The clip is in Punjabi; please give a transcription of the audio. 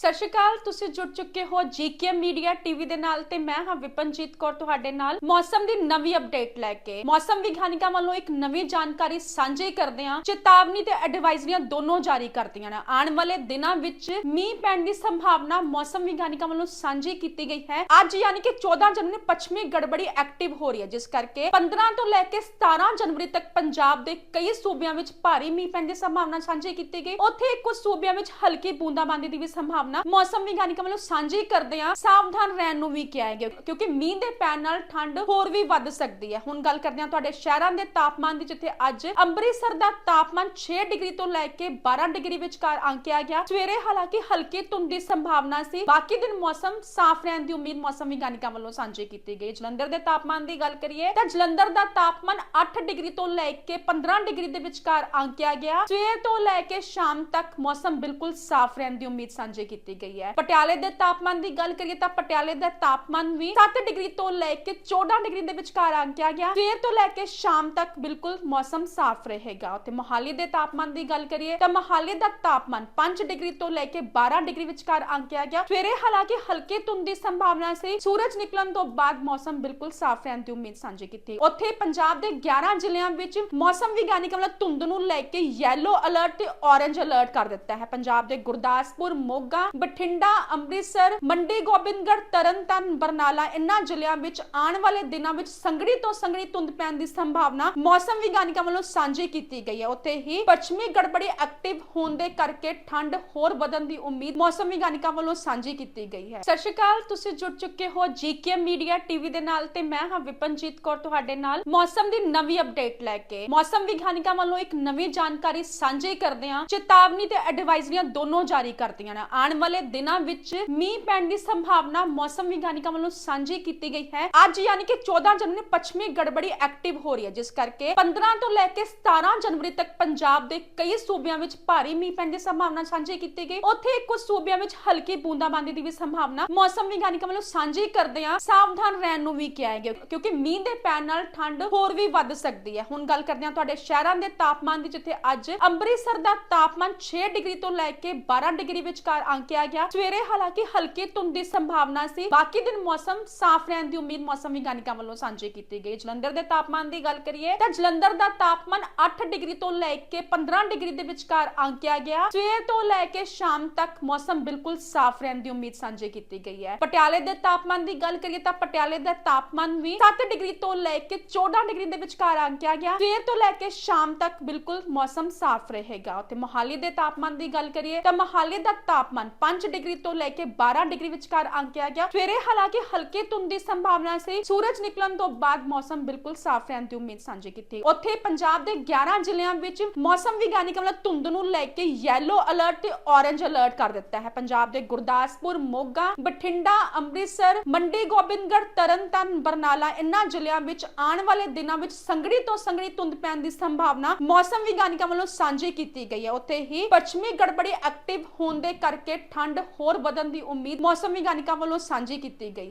ਸਤਿ ਸ਼੍ਰੀ ਅਕਾਲ, ਤੁਸੀਂ ਜੁੜ ਚੁੱਕੇ ਹੋ ਜੀਕੇ ਮੀਡੀਆ ਟੀਵੀ ਦੇ ਨਾਲ ਤੇ ਮੈਂ ਹਾਂ ਵਿਪਨਜੀਤ ਕੌਰ ਤੁਹਾਡੇ ਨਾਲ ਮੌਸਮ ਦੀ ਨਵੀਂ ਅਪਡੇਟ ਲੈ ਕੇ। ਮੌਸਮ ਵਿਗਿਆਨਿਕਾਂ ਵੱਲੋਂ ਇੱਕ ਨਵੀਂ ਜਾਣਕਾਰੀ ਸਾਂਝੀ ਕਰਦੇ ਹਾਂ। ਚੇਤਾਵਨੀ ਤੇ ਐਡਵਾਈਜ਼ਰੀਆਂ ਦੋਨੋਂ ਜਾਰੀ ਕਰਤੀਆਂ ਨੇ। ਆਉਣ ਵਾਲੇ ਦਿਨਾਂ ਵਿੱਚ ਮੀਂਹ ਪੈਣ ਦੀ ਸੰਭਾਵਨਾ ਮੌਸਮ ਵਿਗਿਆਨਿਕਾਂ ਵੱਲੋਂ ਸਾਂਝੀ ਕੀਤੀ ਗਈ ਹੈ। ਅੱਜ ਯਾਨੀ ਕਿ 14 ਜਨਵਰੀ, ਪੱਛਮੀ ਗੜਬੜੀ ਐਕਟਿਵ ਹੋ ਰਹੀ ਹੈ, ਜਿਸ ਕਰਕੇ 15 ਤੋਂ ਲੈ ਕੇ 17 ਜਨਵਰੀ ਤੱਕ ਪੰਜਾਬ ਦੇ ਕਈ ਸੂਬਿਆਂ ਵਿੱਚ ਭਾਰੀ ਮੀਂਹ ਪੈਣ ਦੀ ਸੰਭਾਵਨਾ ਸਾਂਝੀ ਕੀਤੀ ਗਈ। ਉੱਥੇ ਕੁਝ ਸੂਬਿਆਂ ਵਿੱਚ ਹਲਕੀ ਬੂੰਦਾਬਾਂਦੀ ਦੀ ਵੀ ਸੰਭਾਵਨਾ ਮੌਸਮ ਵਿਗਿਆਨਿਕਾਂ ਵੱਲੋਂ ਸਾਂਝੀ ਕਰਦੇ ਆ ਸਾਵਧਾਨ ਰਹਿਣ ਨੂੰ ਵੀ ਕਿਹਾ ਗਿਆ, ਕਿਉਂਕਿ ਮੀਂਹ ਦੇ ਪੈਣ ਨਾਲ ਠੰਡ ਹੋਰ ਵੀ ਵੱਧ ਸਕਦੀ ਹੈ। ਹੁਣ ਗੱਲ ਕਰਦੇ ਹਾਂ ਤੁਹਾਡੇ ਸ਼ਹਿਰਾਂ ਦੇ ਤਾਪਮਾਨ ਦੀ, ਜਿੱਥੇ ਅੱਜ ਅੰਮ੍ਰਿਤਸਰ ਦਾ ਤਾਪਮਾਨ 6 ਡਿਗਰੀ ਤੋਂ ਲੈ ਕੇ 12 ਡਿਗਰੀ ਵਿਚਕਾਰ ਅੰਕਿਆ ਗਿਆ। ਸਵੇਰੇ ਹਾਲਾਂਕਿ ਹਲਕੀ ਧੁੰਦ ਦੀ ਸੰਭਾਵਨਾ ਸੀ। ਬਾਕੀ ਦਿਨ ਮੌਸਮ ਸਾਫ਼ ਰਹਿਣ ਦੀ ਉਮੀਦ ਮੌਸਮ ਵਿਗਿਆਨਿਕਾਂ ਵੱਲੋਂ ਸਾਂਝੀ ਕੀਤੀ ਗਈ। ਜਲੰਧਰ ਦੇ ਤਾਪਮਾਨ ਦੀ ਗੱਲ ਕਰੀਏ, ਤਾਂ ਜਲੰਧਰ ਦਾ ਤਾਪਮਾਨ 8 ਡਿਗਰੀ ਤੋਂ ਲੈ ਕੇ 15 ਡਿਗਰੀ ਦੇ ਵਿਚਕਾਰ ਆਂਕਿਆ ਗਿਆ। ਸਵੇਰ ਤੋਂ ਲੈ ਕੇ ਸ਼ਾਮ ਤੱਕ ਮੌਸਮ ਬਿਲਕੁਲ ਸਾਫ਼ ਰਹਿਣ ਦੀ ਉਮੀਦ ਸਾਂਝੀ ਕੀਤੀ ਕੀਤੀ ਗਈ ਹੈ। ਪਟਿਆਲੇ ਦੇ ਤਾਪਮਾਨ ਦੀ ਗੱਲ ਕਰੀਏ ਤਾਂ ਪਟਿਆਲੇ ਦਾ ਤਾਪਮਾਨ ਵੀ 7 ਡਿਗਰੀ ਤੋਂ ਲੈ ਕੇ 14 ਡਿਗਰੀ ਦੇ ਵਿਚਕਾਰ ਅੰਕਿਆ ਗਿਆ। ਸਵੇਰ ਤੋਂ ਲੈ ਕੇ ਸ਼ਾਮ ਤੱਕ ਬਿਲਕੁਲ ਮੌਸਮ ਸਾਫ਼ ਰਹੇਗਾ। ਤੇ ਮੋਹਾਲੀ ਦੇ ਤਾਪਮਾਨ ਦੀ ਗੱਲ ਕਰੀਏ ਤਾਂ ਮੋਹਾਲੀ ਦਾ ਤਾਪਮਾਨ 5 ਡਿਗਰੀ ਤੋਂ ਲੈ ਕੇ 12 ਡਿਗਰੀ ਵਿਚਕਾਰ ਅੰਕਿਆ ਗਿਆ। ਸਵੇਰੇ ਹਾਲਾਂਕਿ ਹਲਕੇ ਧੁੰਦ ਦੀ ਸੰਭਾਵਨਾ ਸੀ। ਸੂਰਜ ਨਿਕਲਣ ਤੋਂ ਬਾਅਦ ਮੌਸਮ ਬਿਲਕੁਲ ਸਾਫ਼ ਰਹਿਣ ਦੀ ਉਮੀਦ ਸਾਂਝੀ ਕੀਤੀ। ਉੱਥੇ ਪੰਜਾਬ ਦੇ 11 ਜ਼ਿਲ੍ਹਿਆਂ ਵਿੱਚ ਮੌਸਮ ਵਿਗਿਆਨਿਕਾਂ ਵੱਲੋਂ ਧੁੰਦ ਨੂੰ ਲੈ ਕੇ ਯੈਲੋ ਅਲਰਟ ਤੇ ਔਰੇਂਜ ਅਲਰਟ ਕਰ ਦਿੱਤਾ ਹੈ। ਪੰਜਾਬ ਦੇ ਗੁਰਦਾਸਪੁਰ, ਮੋਗਾ ਬਠਿੰਡਾ, ਅੰਮ੍ਰਿਤਸਰ, ਮੰਡੀ, ਗੋਬਿੰਦਗੜ੍ਹ, ਤਰਨਤਾਰਨ, ਬਰਨਾਲਾ, ਇਨ੍ਹਾਂ ਜ਼ਿਲ੍ਹਿਆਂ ਵਿੱਚ ਆਉਣ ਵਾਲੇ ਦਿਨਾਂ ਵਿੱਚ ਸੰਘਣੀ ਤੋਂ ਸੰਘਣੀ ਧੁੰਦ ਪੈਣ ਦੀ ਸੰਭਾਵਨਾ ਮੌਸਮ ਵਿਗਿਆਨਿਕਾਂ ਵੱਲੋਂ ਸਾਂਝੀ ਕੀਤੀ ਗਈ ਹੈ। ਉੱਥੇ ਹੀ ਪੱਛਮੀ ਗੜਬੜੀ ਐਕਟਿਵ ਹੋਣ ਦੇ ਕਰਕੇ ਠੰਡ ਹੋਰ ਵਧਣ ਦੀ ਉਮੀਦ ਮੌਸਮ ਵਿਗਿਆਨਿਕਾਂ ਵੱਲੋਂ ਸਾਂਝੀ ਕੀਤੀ ਗਈ ਹੈ। ਸਤਿ ਸ਼੍ਰੀ ਅਕਾਲ, ਤੁਸੀਂ ਜੁੜ ਚੁੱਕੇ ਹੋ ਜੀਕੇ ਮੀਡੀਆ ਟੀਵੀ ਦੇ ਨਾਲ ਤੇ ਮੈਂ ਹਾਂ ਵਿਪਨਜੀਤ ਕੌਰ ਤੁਹਾਡੇ ਨਾਲ। ਮੌਸਮ ਦੀ ਨਵੀਂ ਅਪਡੇਟ ਲੈ ਕੇ ਮੌਸਮ ਵਿਗਿਆਨਿਕਾਂ ਵੱਲੋਂ ਇੱਕ ਨਵੀਂ ਜਾਣਕਾਰੀ ਸਾਂਝੀ ਕਰਦੇ ਹਾਂ। ਚੇਤਾਵਨੀ ਤੇ ਐਡਵਾਈਜ਼ਰੀਆਂ ਦੋਨੋਂ ਜਾਰੀ ਕਰਦੀਆਂ ਨੇ। ਆਉਣ ਵਾਲੇ ਦਿਨਾਂ ਵਿੱਚ ਮੀਂਹ ਪੈਣ ਦੀ ਸੰਭਾਵਨਾ ਮੌਸਮ ਵਿਗਿਆਨਿਕਾਂ ਵੱਲੋਂ ਸਾਂਝੀ ਕੀਤੀ ਗਈ ਹੈ। ਅੱਜ ਯਾਨੀ ਕਿ 14 ਜਨਵਰੀ ਨੂੰ ਪੱਛਮੀ ਗੜਬੜੀ ਐਕਟਿਵ ਹੋ ਰਹੀ ਹੈ, ਜਿਸ ਕਰਕੇ 15 ਤੋਂ ਲੈ ਕੇ 17 ਜਨਵਰੀ ਤੱਕ ਪੰਜਾਬ ਦੇ ਕਈ ਸੂਬਿਆਂ ਵਿੱਚ ਭਾਰੀ ਮੀਂਹ ਪੈਣ ਦੀ ਸੰਭਾਵਨਾ ਸਾਂਝੀ ਕੀਤੀ ਗਈ। ਉੱਥੇ ਕੁਝ ਸੂਬਿਆਂ ਵਿੱਚ ਹਲਕੀ ਬੂੰਦਾਬਾਂਦੀ ਦੀ ਵੀ ਸੰਭਾਵਨਾ ਮੌਸਮ ਵਿਗਿਆਨਿਕਾਂ ਵੱਲੋਂ ਸਾਂਝੀ ਕਰਦੇ ਆ ਸਾਵਧਾਨ ਰਹਿਣ ਨੂੰ ਵੀ ਕਿਹਾ ਗਿਆ, ਕਿਉਂਕਿ ਮੀਂਹ ਦੇ ਪੈਣ ਨਾਲ ਠੰਡ ਹੋਰ ਵੀ ਵੱਧ ਸਕਦੀ ਹੈ। ਹੁਣ ਗੱਲ ਕਰਦੇ ਹਾਂ ਤੁਹਾਡੇ ਸ਼ਹਿਰਾਂ ਦੇ ਤਾਪਮਾਨ ਦੀ, ਜਿੱਥੇ ਅੱਜ ਅੰਮ੍ਰਿਤਸਰ ਦਾ ਤਾਪਮਾਨ 6 ਡਿਗਰੀ ਤੋਂ ਲੈ ਕੇ 12 ਡਿਗਰੀ ਵਿਚਕਾਰ ਅੰਕਿਆ ਗਿਆ। ਸਵੇਰੇ ਹਾਲਾਂਕਿ ਹਲਕੀ ਧੁੰਦ ਦੀ ਸੰਭਾਵਨਾ ਸੀ। ਬਾਕੀ ਦਿਨ ਮੌਸਮ ਸਾਫ਼ ਰਹਿਣ ਦੀ ਉਮੀਦ ਮੌਸਮ ਵਿਗਿਆਨਿਕਾਂ ਵੱਲੋਂ ਸਾਂਝੀ ਕੀਤੀ ਗਈ। ਜਲੰਧਰ ਦੇ ਤਾਪਮਾਨ ਦੀ ਗੱਲ ਕਰੀਏ ਤਾਂ ਜਲੰਧਰ ਦਾ ਤਾਪਮਾਨ 8 ਡਿਗਰੀ ਤੋਂ ਲੈ ਕੇ 15 ਡਿਗਰੀ ਦੇ ਵਿਚਕਾਰ ਅੰਕਿਆ ਗਿਆ। ਸਵੇਰ ਤੋਂ ਲੈ ਕੇ ਸ਼ਾਮ ਤੱਕ ਮੌਸਮ ਬਿਲਕੁਲ ਸਾਫ਼ ਰਹਿਣ ਦੀ ਉਮੀਦ ਸਾਂਝੀ ਕੀਤੀ ਗਈ ਹੈ। ਪਟਿਆਲੇ ਦੇ ਤਾਪਮਾਨ ਦੀ ਗੱਲ ਕਰੀਏ ਤਾਂ ਪਟਿਆਲੇ ਦਾ ਤਾਪਮਾਨ ਵੀ 7 ਡਿਗਰੀ ਤੋਂ ਲੈ ਕੇ 14 ਡਿਗਰੀ ਦੇ ਵਿਚਕਾਰ ਅੰਕਿਆ ਗਿਆ। ਸਵੇਰ ਤੋਂ ਲੈ ਕੇ ਸ਼ਾਮ ਤੱਕ ਬਿਲਕੁਲ ਮੌਸਮ ਸਾਫ਼ ਰਹੇਗਾ। ਤੇ ਮੋਹਾਲੀ ਦੇ ਤਾਪਮਾਨ ਦੀ ਗੱਲ ਕਰੀਏ ਤਾਂ ਮੋਹਾਲੀ ਦਾ ਤਾਪਮਾਨ 5 ਡਿਗਰੀ ਤੋਂ ਲੈ ਕੇ 12 ਡਿਗਰੀ ਵਿਚਕਾਰ ਅੰਕਿਆ ਗਿਆ। ਸਵੇਰੇ ਹਾਲਾਂਕਿ ਹਲਕੇ ਧੁੰਦ ਦੀ ਸੰਭਾਵਨਾ ਸੀ। ਸੂਰਜ ਨਿਕਲਣ ਤੋਂ ਬਾਅਦ ਮੌਸਮ ਬਿਲਕੁਲ ਸਾਫ਼ ਰਹਿਣ ਦੀ ਉਮੀਦ ਸਾਂਝੀ ਕੀਤੀ। ਉੱਥੇ ਪੰਜਾਬ ਦੇ 11 ਜ਼ਿਲ੍ਹਿਆਂ ਵਿੱਚ ਮੌਸਮ ਵਿਗਿਆਨਿਕਾਂ ਵੱਲੋਂ ਧੁੰਦ ਨੂੰ ਲੈ ਕੇ ਯੈਲੋ ਅਲਰਟ ਤੇ ਔਰੇਂਜ ਅਲਰਟ ਕਰ ਦਿੱਤਾ ਹੈ। ਪੰਜਾਬ ਦੇ ਗੁਰਦਾਸਪੁਰ, ਮੋਗਾ, ਬਠਿੰਡਾ, ਅੰਮ੍ਰਿਤਸਰ, ਮੰਡੀ, ਗੋਬਿੰਦਗੜ੍ਹ, ਤਰਨਤਾਰਨ, ਬਰਨਾਲਾ ਇਨ੍ਹਾਂ ਜ਼ਿਲ੍ਹਿਆਂ ਵਿੱਚ ਆਉਣ ਵਾਲੇ ਦਿਨਾਂ ਵਿੱਚ ਸੰਘਣੀ ਤੋਂ ਸੰਘਣੀ ਧੁੰਦ ਪੈਣ ਦੀ ਸੰਭਾਵਨਾ ਮੌਸਮ ਵਿਗਿਆਨਿਕਾਂ ਵੱਲੋਂ ਸਾਂਝੀ ਕੀਤੀ ਗਈ ਹੈ। ਉੱਥੇ ਹੀ ਪੱਛਮੀ ਗੜਬੜੀ ਐਕਟਿਵ ਹੋਣ ਦੇ ਕਰਕੇ ਠੰਡ ਹੋਰ ਵਧਣ ਦੀ ਉਮੀਦ ਮੌਸਮ ਵਿਗਿਆਨਿਕਾਂ ਵੱਲੋਂ ਸਾਂਝੀ ਕੀਤੀ ਗਈ।